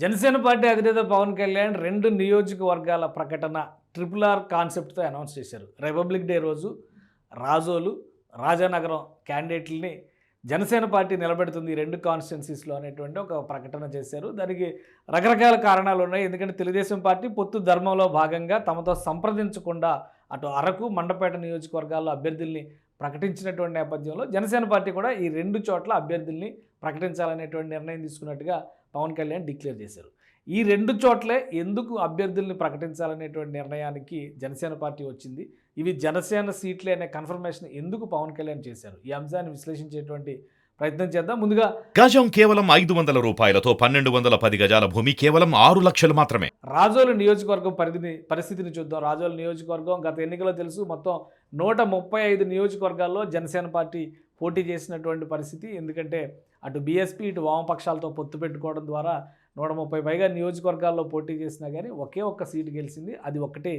Janasena party అధినేత పవన్ కళ్యాణ్ రెండు నియోజకవర్గాల ప్రకటన ట్రిపుల్ ఆర్ కాన్సెప్ట్తో అనౌన్స్ చేశారు. రిపబ్లిక్ డే రోజు రాజోలు రాజానగరం క్యాండిడేట్లని జనసేన పార్టీ నిలబెడుతుంది ఈ రెండు కాన్స్టిట్యున్సీస్లో అనేటువంటి ఒక ప్రకటన చేశారు. దానికి రకరకాల కారణాలు ఉన్నాయి. ఎందుకంటే తెలుగుదేశం పార్టీ పొత్తు ధర్మంలో భాగంగా తమతో సంప్రదించకుండా అటు అరకు మండపేట నియోజకవర్గాల్లో అభ్యర్థుల్ని ప్రకటించినటువంటి నేపథ్యంలో జనసేన పార్టీ కూడా ఈ రెండు చోట్ల అభ్యర్థుల్ని ప్రకటించాలనేటువంటి నిర్ణయం తీసుకున్నట్టుగా పవన్ కళ్యాణ్ డిక్లేర్ చేశారు. ఈ రెండు చోట్లే ఎందుకు అభ్యర్థుల్ని ప్రకటించాలనేటువంటి నిర్ణయానికి జనసేన పార్టీ వచ్చింది. ఇవి జనసేన సీట్లే అనే కన్ఫర్మేషన్ ఎందుకు పవన్ కళ్యాణ్ చేశారు? ఈ అంశాన్ని విశ్లేషించేటువంటి ప్రయత్నం చేద్దాం. ముందుగా గజం కేవలం ఐదు వందల రూపాయలతో పన్నెండు వందల పది గజాల భూమి కేవలం ఆరు లక్షలు మాత్రమే. రాజోలు నియోజకవర్గం పరిధిని పరిస్థితిని చూద్దాం. రాజోలు నియోజకవర్గం గత ఎన్నికలో తెలుసు మొత్తం నూట ముప్పై ఐదు నియోజకవర్గాల్లో జనసేన పార్టీ పోటీ చేసినటువంటి పరిస్థితి. ఎందుకంటే అటు బీఎస్పీ ఇటు వామపక్షాలతో పొత్తు పెట్టుకోవడం ద్వారా నూట ముప్పై పైగా నియోజకవర్గాల్లో పోటీ చేసినా కానీ ఒకే ఒక్క సీటు గెలిచింది. అది ఒకటే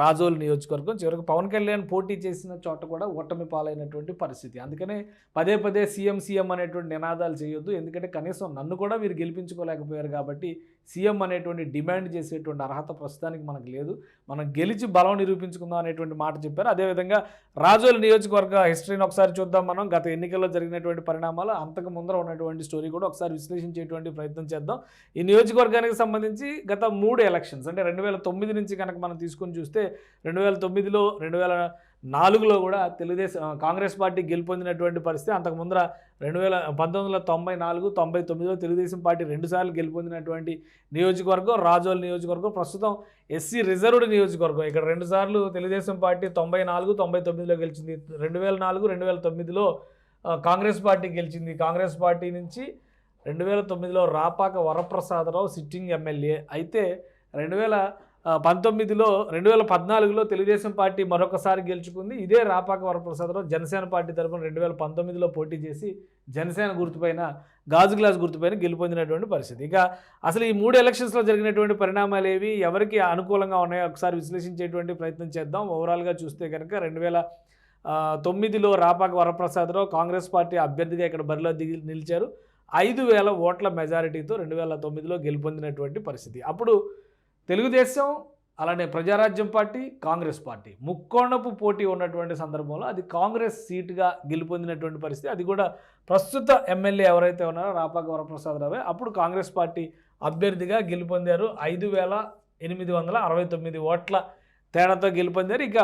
రాజోలు నియోజకవర్గం. చివరికి పవన్ కళ్యాణ్ పోటీ చేసిన చోట కూడా ఓటమి పాలైనటువంటి పరిస్థితి. అందుకనే పదే పదే సీఎం సీఎం అనేటువంటి నినాదాలు చేయొద్దు. ఎందుకంటే కనీసం నన్ను కూడా మీరు గెలిపించుకోలేకపోయారు కాబట్టి సీఎం అనేటువంటి డిమాండ్ చేసేటువంటి అర్హత ప్రస్తుతానికి మనకు లేదు. మనం గెలిచి బలం నిరూపించుకుందాం అనేటువంటి మాట చెప్పారు. అదేవిధంగా రాజోల నియోజకవర్గ హిస్టరీని ఒకసారి చూద్దాం మనం. గత ఎన్నికల్లో జరిగినటువంటి పరిణామాలు అంతకు ముందర ఉన్నటువంటి స్టోరీ కూడా ఒకసారి విశ్లేషించేటువంటి ప్రయత్నం చేద్దాం. ఈ నియోజకవర్గానికి సంబంధించి గత మూడు ఎలక్షన్స్ అంటే రెండు వేల తొమ్మిది నుంచి కనుక మనం తీసుకొని చూస్తే రెండు వేల తొమ్మిదిలో రెండు వేల నాలుగులో కూడా తెలుగుదేశం కాంగ్రెస్ పార్టీ గెలుపొందినటువంటి పరిస్థితి అంతకు ముందర రెండు వేల పంతొమ్మిది వందల తొంభై నాలుగు తొంభై తొమ్మిదిలో తెలుగుదేశం పార్టీ రెండుసార్లు గెలుపొందినటువంటి నియోజకవర్గం రాజోల్ నియోజకవర్గం ప్రస్తుతం ఎస్సీ రిజర్వ్డ్ నియోజకవర్గం. ఇక్కడ రెండుసార్లు తెలుగుదేశం పార్టీ తొంభై నాలుగు తొంభై తొమ్మిదిలో గెలిచింది. రెండు వేల నాలుగు రెండు వేల తొమ్మిదిలో కాంగ్రెస్ పార్టీ గెలిచింది. కాంగ్రెస్ పార్టీ నుంచి రెండు వేల తొమ్మిదిలో రాపాక వరప్రసాదరావు సిట్టింగ్ ఎమ్మెల్యే. అయితే రెండు వేల పంతొమ్మిదిలో రెండు వేల పద్నాలుగులో తెలుగుదేశం పార్టీ మరొకసారి గెలుచుకుంది. ఇదే రాపాక వరప్రసాదరావు జనసేన పార్టీ తరఫున రెండు వేల పంతొమ్మిదిలో పోటీ చేసి జనసేన గుర్తుపైన గాజు గ్లాస్ గుర్తుపైన గెలుపొందినటువంటి పరిస్థితి. ఇక అసలు ఈ మూడు ఎలక్షన్స్లో జరిగినటువంటి పరిణామాలు ఏవి? ఎవరికి అనుకూలంగా ఉన్నాయో ఒకసారి విశ్లేషించేటువంటి ప్రయత్నం చేద్దాం. ఓవరాల్గా చూస్తే కనుక రెండు వేల తొమ్మిదిలో రాపాక వరప్రసాదరావు కాంగ్రెస్ పార్టీ అభ్యర్థిగా ఇక్కడ బరిలో దిగి నిలిచారు. ఐదు వేల ఓట్ల మెజారిటీతో రెండు వేల తొమ్మిదిలో గెలుపొందినటువంటి పరిస్థితి. అప్పుడు తెలుగుదేశం అలానే ప్రజారాజ్యం పార్టీ కాంగ్రెస్ పార్టీ. ముక్కోణపు పోటీ ఉన్నటువంటి సందర్భంలో అది కాంగ్రెస్ సీటుగా గెలుపొందినటువంటి పరిస్థితి. అది కూడా ప్రస్తుత ఎమ్మెల్యే ఎవరైతే ఉన్నారో రాపాక వరప్రసాదరావే అప్పుడు కాంగ్రెస్ పార్టీ అభ్యర్థిగా గెలుపొందారు. ఐదు వేల ఎనిమిది వందల అరవై తొమ్మిది ఓట్ల తేడాతో గెలుపొందారు. ఇక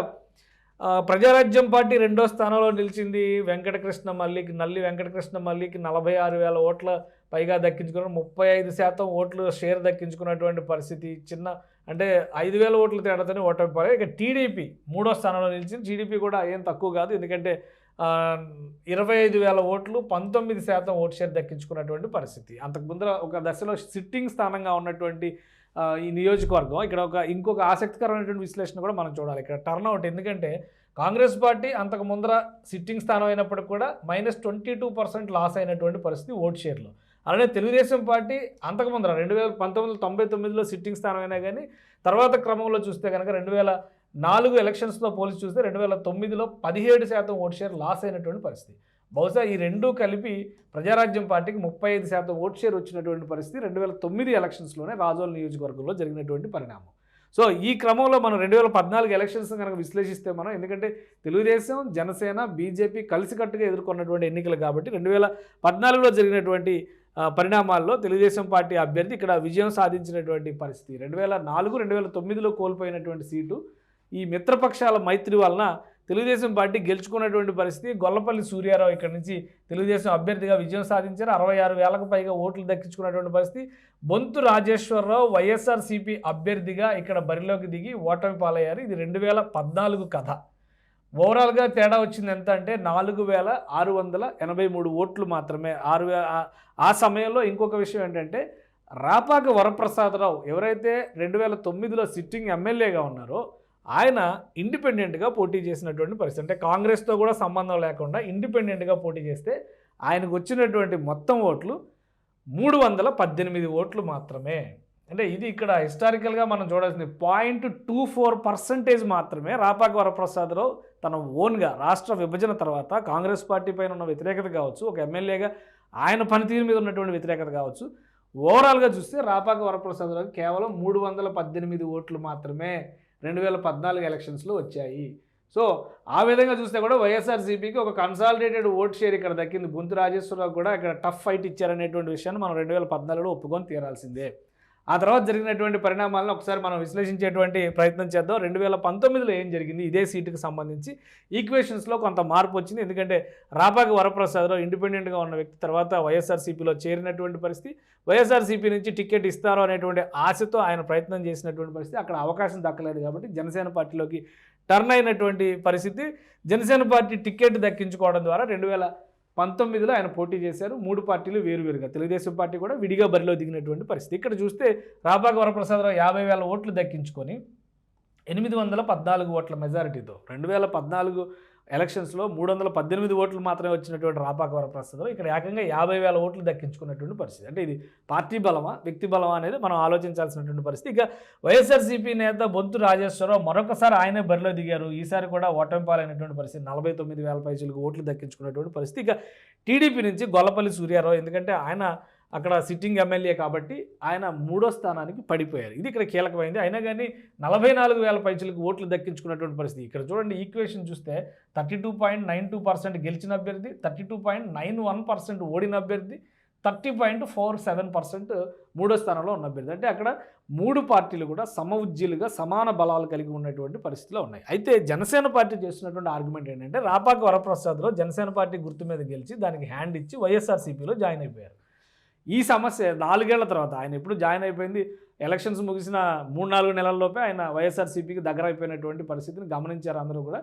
ప్రజారాజ్యం పార్టీ రెండో స్థానంలో నిలిచింది వెంకటకృష్ణ మల్లికి. నల్లి వెంకటకృష్ణ మల్లికి నలభై ఆరు వేల ఓట్ల పైగా దక్కించుకున్నారు. ముప్పై ఐదు శాతం ఓట్లు షేర్ దక్కించుకున్నటువంటి పరిస్థితి చిన్న అంటే ఐదు వేల ఓట్ల తేడాతోనే ఓటమిపోయారు ఇక టీడీపీ మూడో స్థానంలో నిలిచింది. టీడీపీ కూడా ఏం తక్కువ కాదు. ఎందుకంటే ఇరవై ఐదు వేల ఓట్లు పంతొమ్మిది శాతం ఓటు షేర్ దక్కించుకున్నటువంటి పరిస్థితి. అంతకు ముందర ఒక దశలో సిట్టింగ్ స్థానంగా ఉన్నటువంటి ఈ నియోజకవర్గం. ఇక్కడ ఒక ఇంకొక ఆసక్తికరమైనటువంటి విశ్లేషణ కూడా మనం చూడాలి. ఇక్కడ టర్న్అవుట్ ఎందుకంటే కాంగ్రెస్ పార్టీ అంతకు ముందర సిట్టింగ్ స్థానం అయినప్పటికి కూడా minus twenty two percent loss అయినటువంటి పరిస్థితి ఓట్ షేర్లో. అలానే తెలుగుదేశం పార్టీ అంతకు ముందర రెండు వేల పంతొమ్మిది వందల తొంభై తొమ్మిదిలో సిట్టింగ్ స్థానం అయినా కానీ తర్వాత క్రమంలో చూస్తే కనుక రెండు వేల నాలుగు ఎలక్షన్స్లో పోలిసి చూస్తే రెండు వేల తొమ్మిదిలో పదిహేడు శాతం ఓట్ షేర్ లాస్ అయినటువంటి పరిస్థితి. బహుశా ఈ రెండూ కలిపి ప్రజారాజ్యం పార్టీకి ముప్పై ఐదు శాతం ఓట్ షేర్ వచ్చినటువంటి పరిస్థితి రెండు వేల తొమ్మిది ఎలక్షన్స్లోనే రాజోల్ నియోజకవర్గంలో జరిగినటువంటి పరిణామం. సో ఈ క్రమంలో మనం రెండు వేల పద్నాలుగు ఎలక్షన్స్ కనుక విశ్లేషిస్తే మనం ఎందుకంటే తెలుగుదేశం జనసేన బీజేపీ కలిసికట్టుగా ఎదుర్కొన్నటువంటి ఎన్నికలు కాబట్టి రెండు వేల పద్నాలుగులో జరిగినటువంటి పరిణామాల్లో తెలుగుదేశం పార్టీ అభ్యర్థి ఇక్కడ విజయం సాధించినటువంటి పరిస్థితి. రెండు వేల నాలుగు రెండు వేల తొమ్మిదిలో కోల్పోయినటువంటి సీటు ఈ మిత్రపక్షాల మైత్రి వలన తెలుగుదేశం పార్టీ గెలుచుకున్నటువంటి పరిస్థితి. గొల్లపల్లి సూర్యారావు ఇక్కడ నుంచి తెలుగుదేశం అభ్యర్థిగా విజయం సాధించారు. అరవై ఆరు వేలకు పైగా ఓట్లు దక్కించుకున్నటువంటి పరిస్థితి. బొంతు రాజేశ్వరరావు వైఎస్ఆర్సీపీ అభ్యర్థిగా ఇక్కడ బరిలోకి దిగి ఓటమి పాలయ్యారు. ఇది రెండు వేల పద్నాలుగు కథ. ఓవరాల్గా తేడా వచ్చింది ఎంత అంటే నాలుగు వేల ఆరు వందల ఎనభై మూడు ఓట్లు మాత్రమే. ఆరు ఆ- ఆ సమయంలో ఇంకొక విషయం ఏంటంటే రాపాక వరప్రసాదరావు ఎవరైతే రెండు వేల తొమ్మిదిలో సిట్టింగ్ ఎమ్మెల్యేగా ఉన్నారో ఆయన ఇండిపెండెంట్గా పోటీ చేసినటువంటి పరిస్థితి. అంటే కాంగ్రెస్తో కూడా సంబంధం లేకుండా ఇండిపెండెంట్గా పోటీ చేస్తే ఆయనకు వచ్చినటువంటి మొత్తం ఓట్లు మూడు వందల పద్దెనిమిది ఓట్లు మాత్రమే. అంటే ఇది ఇక్కడ హిస్టారికల్గా మనం చూడాల్సింది పాయింట్ టూ ఫోర్ పర్సంటేజ్ మాత్రమే రాపాక వరప్రసాదరావు తన ఓన్గా రాష్ట్ర విభజన తర్వాత కాంగ్రెస్ పార్టీ పైన ఉన్న వ్యతిరేకత కావచ్చు ఒక ఎమ్మెల్యేగా ఆయన పనితీరు మీద ఉన్నటువంటి వ్యతిరేకత కావచ్చు. ఓవరాల్గా చూస్తే రాపాక వరప్రసాదరావు కేవలం మూడు వందల పద్దెనిమిది ఓట్లు మాత్రమే రెండు వేల పద్నాలుగు ఎలక్షన్స్లో వచ్చాయి. సో ఆ విధంగా చూస్తే కూడా వైఎస్ఆర్సీపీకి ఒక కన్సాలిడేటెడ్ ఓట్ షేర్ ఇక్కడ దక్కింది. బొంతు రాజేశ్వరరావు కూడా ఇక్కడ టఫ్ ఫైట్ ఇచ్చారనేటువంటి విషయాన్ని మనం రెండు వేల పద్నాలుగులో ఒప్పుకొని తీరాల్సిందే. ఆ తర్వాత జరిగినటువంటి పరిణామాలను ఒకసారి మనం విశ్లేషించేటువంటి ప్రయత్నం చేద్దాం. రెండు వేల పంతొమ్మిదిలో ఏం జరిగింది? ఇదే సీటుకు సంబంధించి ఈక్వేషన్స్లో కొంత మార్పు వచ్చింది. ఎందుకంటే రాపాకి వరప్రసాదరావు ఇండిపెండెంట్గా ఉన్న వ్యక్తి తర్వాత వైఎస్ఆర్సీపీలో చేరినటువంటి పరిస్థితి వైఎస్ఆర్సీపీ నుంచి టికెట్ ఇస్తారో అనేటువంటి ఆశతో ఆయన ప్రయత్నం చేసినటువంటి పరిస్థితి అక్కడ అవకాశం దక్కలేదు కాబట్టి జనసేన పార్టీలోకి టర్న్ అయినటువంటి పరిస్థితి. జనసేన పార్టీ టికెట్ దక్కించుకోవడం ద్వారా రెండు వేల పంతొమ్మిదిలో ఆయన పోటీ చేశారు. మూడు పార్టీలు వేరువేరుగా. తెలుగుదేశం పార్టీ కూడా విడిగా బరిలో దిగినటువంటి పరిస్థితి. ఇక్కడ చూస్తే రాపాక వరప్రసాదరావు యాభై వేల ఓట్లు దక్కించుకొని ఎనిమిది వందల పద్నాలుగు ఓట్ల మెజారిటీతో రెండు వేల పద్నాలుగు ఎలక్షన్స్లో మూడు వందల పద్దెనిమిది ఓట్లు మాత్రమే వచ్చినటువంటి రాపాక వరప్రసాదరావు ఇక్కడ ఏకంగా యాభై వేల ఓట్లు దక్కించుకున్నటువంటి పరిస్థితి. అంటే ఇది పార్టీ బలమా వ్యక్తి బలమా అనేది మనం ఆలోచించాల్సినటువంటి పరిస్థితి. ఇక వైఎస్ఆర్సీపీ నేత బొంతు రాజేశ్వరరావు మరొకసారి ఆయనే బరిలో దిగారు. ఈసారి కూడా ఓటమి పాలైనటువంటి పరిస్థితి. నలభై తొమ్మిది వేల పైసలకు ఓట్లు దక్కించుకున్నటువంటి పరిస్థితి. ఇక టీడీపీ నుంచి గొల్లపల్లి సూర్యారావు ఎందుకంటే ఆయన అక్కడ సిట్టింగ్ ఎమ్మెల్యే కాబట్టి ఆయన మూడో స్థానానికి పడిపోయారు. ఇది ఇక్కడ కీలకమైంది. అయినా కానీ నలభై నాలుగు వేల పైచలకు ఓట్లు దక్కించుకున్నటువంటి పరిస్థితి. ఇక్కడ చూడండి ఈక్వేషన్ చూస్తే thirty two point nine two percent గెలిచిన అభ్యర్థి thirty two point nine one percent ఓడిన అభ్యర్థి thirty point four seven percent మూడో స్థానంలో ఉన్న అభ్యర్థి. అంటే అక్కడ మూడు పార్టీలు కూడా సమ ఉజ్జీలుగా సమాన బలాలు కలిగి ఉన్నటువంటి పరిస్థితిలో ఉన్నాయి. అయితే జనసేన పార్టీ చేస్తున్నటువంటి ఆర్గ్యుమెంట్ ఏంటంటే రాపాక వరప్రసాద్లో జనసేన పార్టీ గుర్తు మీద గెలిచి దానికి హ్యాండ్ ఇచ్చి వైఎస్ఆర్సీపీలో జాయిన్ అయిపోయారు. ఈ సమస్య నాలుగేళ్ళ తర్వాత ఆయన ఎప్పుడు జాయిన్ అయిపోయింది ఎలక్షన్స్ ముగిసిన మూడు నాలుగు నెలల్లోపే ఆయన వైఎస్ఆర్సీపీకి దగ్గర అయిపోయినటువంటి పరిస్థితిని గమనించారు అందరూ కూడా.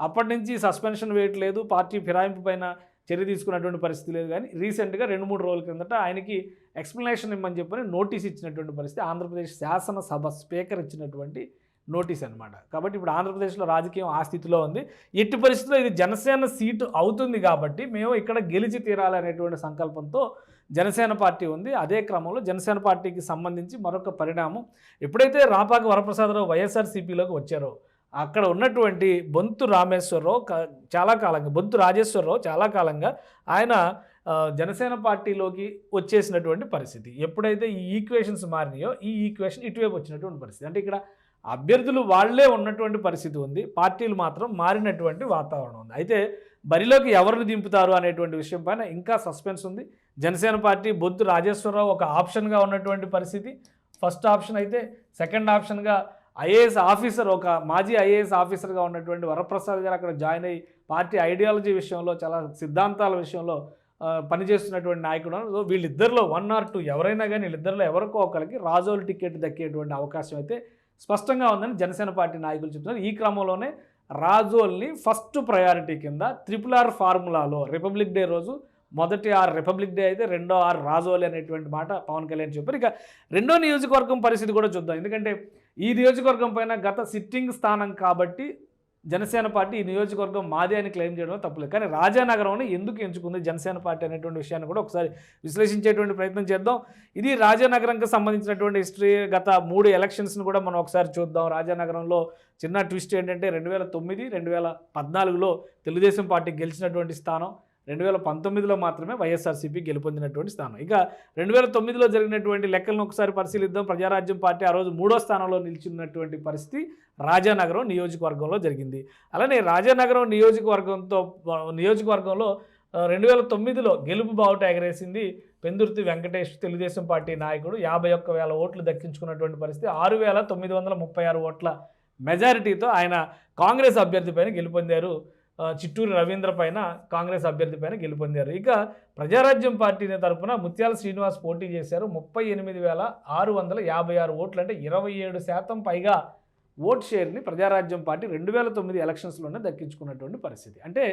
అప్పటి నుంచి సస్పెన్షన్ వేయట్లేదు పార్టీ ఫిరాయింపు పైన చర్య తీసుకున్నటువంటి పరిస్థితి లేదు కానీ రీసెంట్గా రెండు మూడు రోజుల క్రిందట ఆయనకి ఎక్స్ప్లెనేషన్ ఇమ్మని చెప్పని నోటీస్ ఇచ్చినటువంటి పరిస్థితి ఆంధ్రప్రదేశ్ శాసనసభ స్పీకర్ ఇచ్చినటువంటి నోటీస్ అనమాట కాబట్టి ఇప్పుడు ఆంధ్రప్రదేశ్లో రాజకీయం ఆ స్థితిలో ఉంది. ఎట్టి పరిస్థితుల్లో ఇది జనసేన సీటు అవుతుంది కాబట్టి మేము ఇక్కడ గెలిచి తీరాలనేటువంటి సంకల్పంతో జనసేన పార్టీ ఉంది. అదే క్రమంలో జనసేన పార్టీకి సంబంధించి మరొక పరిణామం. ఎప్పుడైతే రాపాక వరప్రసాదరావు వైఎస్ఆర్సీపీలోకి వచ్చారో అక్కడ ఉన్నటువంటి బొంతు రామేశ్వరరావు చాలా కాలంగా బొంతు రాజేశ్వరరావు చాలా కాలంగా ఆయన జనసేన పార్టీలోకి వచ్చేసినటువంటి పరిస్థితి. ఎప్పుడైతే ఈ ఈక్వేషన్స్ మారినాయో ఈ ఈక్వేషన్ ఇటువైపు వచ్చినటువంటి పరిస్థితి. అంటే ఇక్కడ అభ్యర్థులు వాళ్ళే ఉన్నటువంటి పరిస్థితి ఉంది. పార్టీలు మాత్రం మారినటువంటి వాతావరణం ఉంది. అయితే బరిలోకి ఎవరిని దింపుతారు అనేటువంటి విషయం పైన ఇంకా సస్పెన్స్ ఉంది. జనసేన పార్టీ బొద్దు రాజేశ్వరరావు ఒక ఆప్షన్గా ఉన్నటువంటి పరిస్థితి. ఫస్ట్ ఆప్షన్ అయితే సెకండ్ ఆప్షన్గా ఐఏఎస్ ఆఫీసర్ ఒక మాజీ ఐఏఎస్ ఆఫీసర్గా ఉన్నటువంటి వరప్రసాద్ గారు అక్కడ జాయిన్ అయ్యి పార్టీ ఐడియాలజీ విషయంలో చాలా సిద్ధాంతాల విషయంలో పనిచేస్తున్నటువంటి నాయకుడు. సో వీళ్ళిద్దరిలో వన్ ఆర్ టూ ఎవరైనా కానీ వీళ్ళిద్దరిలో ఎవరికో ఒకరికి రాజోలు టికెట్ దక్కేటువంటి అవకాశం అయితే స్పష్టంగా ఉందని జనసేన పార్టీ నాయకులు చెప్తున్నారు. ఈ క్రమంలోనే రాజోల్ని ఫస్ట్ ప్రయారిటీ కింద త్రిపుల్ ఆర్ ఫార్ములాలో రిపబ్లిక్ డే రోజు మొదటి ఆర్ రిపబ్లిక్ డే అయితే రెండో ఆర్ రాజోలి అనేటువంటి మాట పవన్ కళ్యాణ్ చెప్పారు. ఇక రెండో నియోజకవర్గం పరిస్థితి కూడా చూద్దాం. ఎందుకంటే ఈ నియోజకవర్గం పైన గత సిట్టింగ్ స్థానం కాబట్టి జనసేన పార్టీ ఈ నియోజకవర్గం మాదే అని క్లెయిమ్ చేయడం తప్పులేదు. కానీ రాజానగరంని ఎందుకు ఎంచుకుంది జనసేన పార్టీ అనేటువంటి విషయాన్ని కూడా ఒకసారి విశ్లేషించేటువంటి ప్రయత్నం చేద్దాం. ఇది రాజానగరంకి సంబంధించినటువంటి హిస్టరీ గత మూడు ఎలక్షన్స్ని కూడా మనం ఒకసారి చూద్దాం. రాజానగరంలో చిన్న ట్విస్ట్ ఏంటంటే రెండు వేల తొమ్మిది రెండు వేల పద్నాలుగులో తెలుగుదేశం పార్టీ గెలిచినటువంటి స్థానం. రెండు వేల పంతొమ్మిదిలో మాత్రమే వైఎస్ఆర్సీపీ గెలుపొందినటువంటి స్థానం. ఇక రెండు వేల తొమ్మిదిలో జరిగినటువంటి లెక్కలను ఒకసారి పరిశీలిద్దాం. ప్రజారాజ్యం పార్టీ ఆ రోజు మూడో స్థానంలో నిలిచినటువంటి పరిస్థితి రాజానగరం నియోజకవర్గంలో జరిగింది. అలానే రాజానగరం నియోజకవర్గంతో నియోజకవర్గంలో రెండు వేల తొమ్మిదిలో గెలుపు బావుట ఎగరేసింది పెందుర్తి వెంకటేష్ తెలుగుదేశం పార్టీ నాయకుడు. యాభై ఒక్క వేల ఓట్లు దక్కించుకున్నటువంటి పరిస్థితి. ఆరు వేల తొమ్మిది వందల ముప్పై ఆరు ఓట్ల మెజారిటీతో ఆయన కాంగ్రెస్ అభ్యర్థిపైన గెలుపొందారు చిట్టూరు రవీంద్ర పైన కాంగ్రెస్ అభ్యర్థి పైన గెలుపొందారు. ఇక ప్రజారాజ్యం పార్టీ తరపున ముత్యాల శ్రీనివాస్ పోటీ చేశారు. ముప్పై ఎనిమిది వేల ఆరు వందల యాభై ఆరు ఓట్లు అంటే ఇరవై ఏడు శాతం పైగా ఓట్ షేర్ని ప్రజారాజ్యం పార్టీ రెండు వేల తొమ్మిది ఎలక్షన్స్లోనే దక్కించుకున్నటువంటి పరిస్థితి. అంటే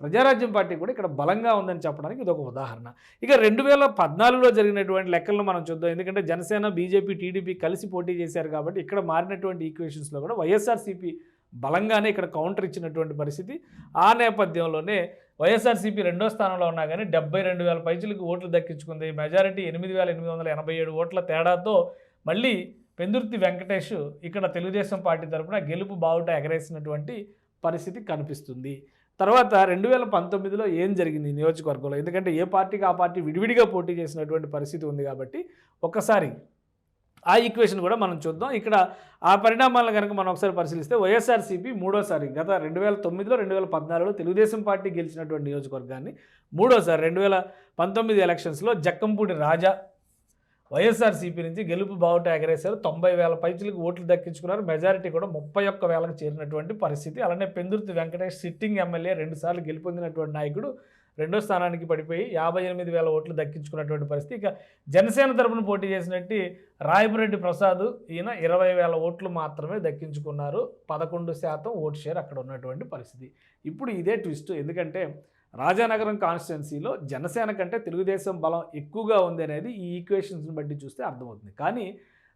ప్రజారాజ్యం పార్టీ కూడా ఇక్కడ బలంగా ఉందని చెప్పడానికి ఇదొక ఉదాహరణ. ఇక రెండు వేల పద్నాలుగులో జరిగినటువంటి లెక్కలను మనం చూద్దాం. ఎందుకంటే జనసేన బీజేపీ టీడీపీ కలిసి పోటీ చేశారు కాబట్టి ఇక్కడ మారినటువంటి ఈక్వేషన్స్లో కూడా వైఎస్ఆర్సీపీ బలంగానే ఇక్కడ కౌంటర్ ఇచ్చినటువంటి పరిస్థితి. ఆ నేపథ్యంలోనే వైఎస్ఆర్సీపీ రెండో స్థానంలో ఉన్నా కానీ డెబ్బై రెండు వేల పైచులకు ఓట్లు దక్కించుకుంది. మెజారిటీ ఎనిమిది వేల ఎనిమిది వందల ఎనభై ఏడు ఓట్ల తేడాతో మళ్ళీ పెందుర్తి వెంకటేష్ ఇక్కడ తెలుగుదేశం పార్టీ తరపున గెలుపు బావుట ఎగరేసినటువంటి పరిస్థితి కనిపిస్తుంది. తర్వాత రెండు వేల పంతొమ్మిదిలో ఏం జరిగింది నియోజకవర్గంలో? ఎందుకంటే ఏ పార్టీకి ఆ పార్టీ విడివిడిగా పోటీ చేసినటువంటి పరిస్థితి ఉంది కాబట్టి ఒక్కసారి ఆ ఈక్వేషన్ కూడా మనం చూద్దాం. ఇక్కడ ఆ పరిణామాలను కనుక మనం ఒకసారి పరిశీలిస్తే వైఎస్ఆర్సీపీ మూడోసారి గత రెండు వేల తొమ్మిదిలో రెండు వేల పద్నాలుగులో తెలుగుదేశం పార్టీ గెలిచినటువంటి నియోజకవర్గాన్ని మూడోసారి రెండు వేల పంతొమ్మిది ఎలక్షన్స్లో జక్కంపూడి రాజా వైఎస్ఆర్సీపీ నుంచి గెలుపు బావుట ఎగరేశారు. తొంభై వేల పైచులకు ఓట్లు దక్కించుకున్నారు. మెజారిటీ కూడా ముప్పై ఒక్క వేలకు చేరినటువంటి పరిస్థితి. అలానే పెందుర్తి వెంకటేష్ సిట్టింగ్ ఎమ్మెల్యే రెండుసార్లు గెలుపొందినటువంటి నాయకుడు రెండో స్థానానికి పడిపోయి యాభై ఎనిమిది వేల ఓట్లు దక్కించుకున్నటువంటి పరిస్థితి. ఇక జనసేన తరపున పోటీ చేసినట్టు రాయపురెడ్డి ప్రసాద్ ఈయన ఇరవై వేల ఓట్లు మాత్రమే దక్కించుకున్నారు. పదకొండు శాతం ఓటు షేర్ అక్కడ ఉన్నటువంటి పరిస్థితి. ఇప్పుడు ఇదే ట్విస్ట్. ఎందుకంటే రాజానగరం కాన్స్టిట్యున్సీలో జనసేన కంటే తెలుగుదేశం బలం ఎక్కువగా ఉంది అనేది ఈ ఈక్వేషన్స్ని బట్టి చూస్తే అర్థమవుతుంది. కానీ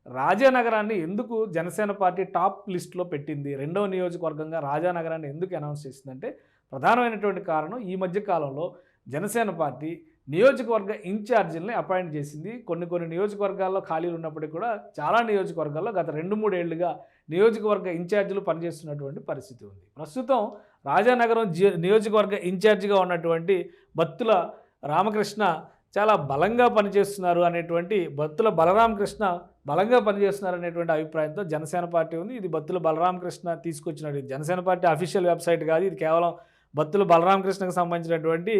రాజానగరాన్ని ఎందుకు జనసేన పార్టీ టాప్ లిస్ట్లో పెట్టింది? రెండవ నియోజకవర్గంగా రాజానగరాన్ని ఎందుకు అనౌన్స్ చేసిందంటే ప్రధానమైనటువంటి కారణం ఈ మధ్య కాలంలో జనసేన పార్టీ నియోజకవర్గ ఇన్ఛార్జీలని అపాయింట్ చేసింది. కొన్ని కొన్ని నియోజకవర్గాల్లో ఖాళీలు ఉన్నప్పటికీ కూడా చాలా నియోజకవర్గాల్లో గత రెండు మూడేళ్ళుగా నియోజకవర్గ ఇన్ఛార్జీలు పనిచేస్తున్నటువంటి పరిస్థితి ఉంది. ప్రస్తుతం రాజానగరం జి నియోజకవర్గ ఇన్ఛార్జిగా ఉన్నటువంటి బత్తుల రామకృష్ణ చాలా బలంగా పనిచేస్తున్నారు అనేటువంటి బత్తుల బలరామకృష్ణ బలంగా పనిచేస్తున్నారు అనేటువంటి అభిప్రాయంతో జనసేన పార్టీ ఉంది. ఇది బత్తుల బలరామకృష్ణ తీసుకొచ్చినటువంటి జనసేన పార్టీ అఫీషియల్ వెబ్సైట్ కాదు. ఇది కేవలం బత్తుల బలరామకృష్ణకు సంబంధించినటువంటి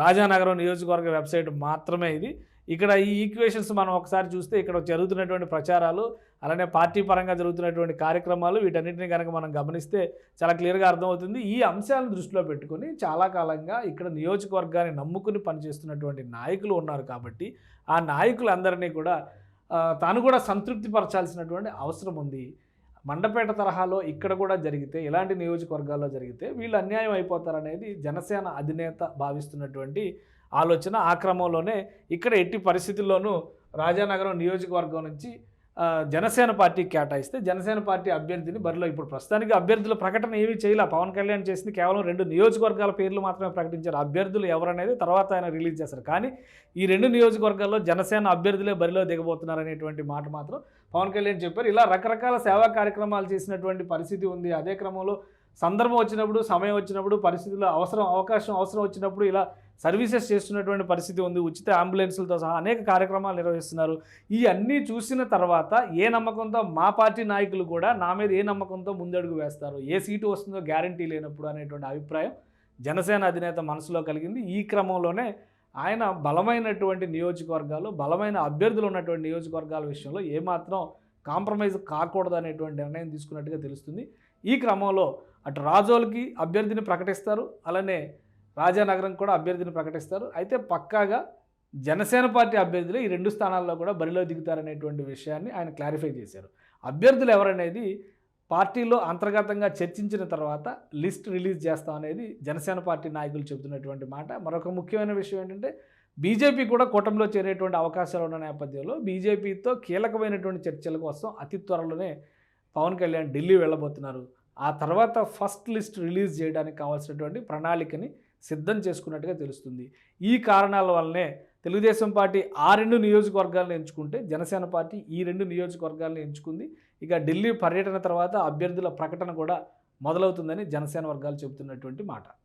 రాజానగరం నియోజకవర్గ వెబ్సైట్ మాత్రమే ఇది. ఇక్కడ ఈ ఈక్వేషన్స్ మనం ఒకసారి చూస్తే ఇక్కడ జరుగుతున్నటువంటి ప్రచారాలు అలానే పార్టీ పరంగా జరుగుతున్నటువంటి కార్యక్రమాలు వీటన్నిటిని కనుక మనం గమనిస్తే చాలా క్లియర్గా అర్థమవుతుంది. ఈ అంశాలను దృష్టిలో పెట్టుకుని చాలా కాలంగా ఇక్కడ నియోజకవర్గాన్ని నమ్ముకుని పనిచేస్తున్నటువంటి నాయకులు ఉన్నారు కాబట్టి ఆ నాయకులందరినీ కూడా తాను కూడా సంతృప్తిపరచాల్సినటువంటి అవసరం ఉంది. మండపేట తరహాలో ఇక్కడ కూడా జరిగితే ఇలాంటి నియోజకవర్గాల్లో జరిగితే వీళ్ళు అన్యాయం అయిపోతారనేది జనసేన అధినేత భావిస్తున్నటువంటి ఆలోచన. ఆ క్రమంలోనే ఇక్కడ ఎట్టి పరిస్థితుల్లోనూ రాజానగరం నియోజకవర్గం నుంచి జనసేన పార్టీ కేటాయిస్తే జనసేన పార్టీ అభ్యర్థిని బరిలో ఇప్పుడు ప్రస్తుతానికి అభ్యర్థుల ప్రకటన ఏమీ చేయలే. పవన్ కళ్యాణ్ చేసింది కేవలం రెండు నియోజకవర్గాల పేర్లు మాత్రమే ప్రకటించారు. అభ్యర్థులు ఎవరనేది తర్వాత ఆయన రిలీజ్ చేస్తారు కానీ ఈ రెండు నియోజకవర్గాల్లో జనసేన అభ్యర్థులే బరిలో దిగబోతున్నారు అనేటువంటి మాట మాత్రం పవన్ కళ్యాణ్ చెప్పారు ఇలా రకరకాల సేవా కార్యక్రమాలు చేసినటువంటి పరిస్థితి ఉంది. అదే క్రమంలో సందర్భం వచ్చినప్పుడు సమయం వచ్చినప్పుడు పరిస్థితుల్లో అవసరం అవకాశం అవసరం వచ్చినప్పుడు ఇలా సర్వీసెస్ చేస్తున్నటువంటి పరిస్థితి ఉంది. ఉచిత అంబులెన్సులతో సహా అనేక కార్యక్రమాలు నిర్వహిస్తున్నారు. ఈ అన్నీ చూసిన తర్వాత ఏ నమ్మకంతో మా పార్టీ నాయకులు కూడా నా మీద ఏ నమ్మకంతో ముందడుగు వేస్తారు? ఏ సీటు వస్తుందో గ్యారంటీ లేనప్పుడు అనేటువంటి అభిప్రాయం జనసేన అధినేత మనసులో కలిగింది. ఈ క్రమంలోనే ఆయన బలమైనటువంటి నియోజకవర్గాలు బలమైన అభ్యర్థులు ఉన్నటువంటి నియోజకవర్గాల విషయంలో ఏమాత్రం కాంప్రమైజ్ కాకూడదు అనేటువంటి నిర్ణయం తీసుకున్నట్టుగా తెలుస్తుంది. ఈ క్రమంలో అటు రాజోలకి అభ్యర్థిని ప్రకటిస్తారు అలానే రాజానగరం కూడా అభ్యర్థిని ప్రకటిస్తారు. అయితే పక్కాగా జనసేన పార్టీ అభ్యర్థులు ఈ రెండు స్థానాల్లో కూడా బరిలో దిగుతారనేటువంటి విషయాన్ని ఆయన క్లారిఫై చేశారు. అభ్యర్థులు ఎవరనేది పార్టీలో అంతర్గతంగా చర్చించిన తర్వాత లిస్ట్ రిలీజ్ చేస్తాం అనేది జనసేన పార్టీ నాయకులు చెబుతున్నటువంటి మాట. మరొక ముఖ్యమైన విషయం ఏంటంటే బీజేపీ కూడా కూటమిలో చేరేటువంటి అవకాశాలు ఉన్న నేపథ్యంలో బీజేపీతో కీలకమైనటువంటి చర్చల కోసం అతి త్వరలోనే పవన్ కళ్యాణ్ ఢిల్లీ వెళ్ళబోతున్నారు. ఆ తర్వాత ఫస్ట్ లిస్ట్ రిలీజ్ చేయడానికి కావాల్సినటువంటి ప్రణాళికని సిద్ధం చేసుకున్నట్టుగా తెలుస్తుంది. ఈ కారణాల వల్లనే తెలుగుదేశం పార్టీ ఆ రెండు నియోజకవర్గాలను ఎంచుకుంటే జనసేన పార్టీ ఈ రెండు నియోజకవర్గాలను ఎంచుకుంది. ఇక ఢిల్లీ పర్యటన తర్వాత అభ్యర్థుల ప్రకటన కూడా మొదలవుతుందని జనసేన వర్గాలు చెబుతున్నటువంటి మాట.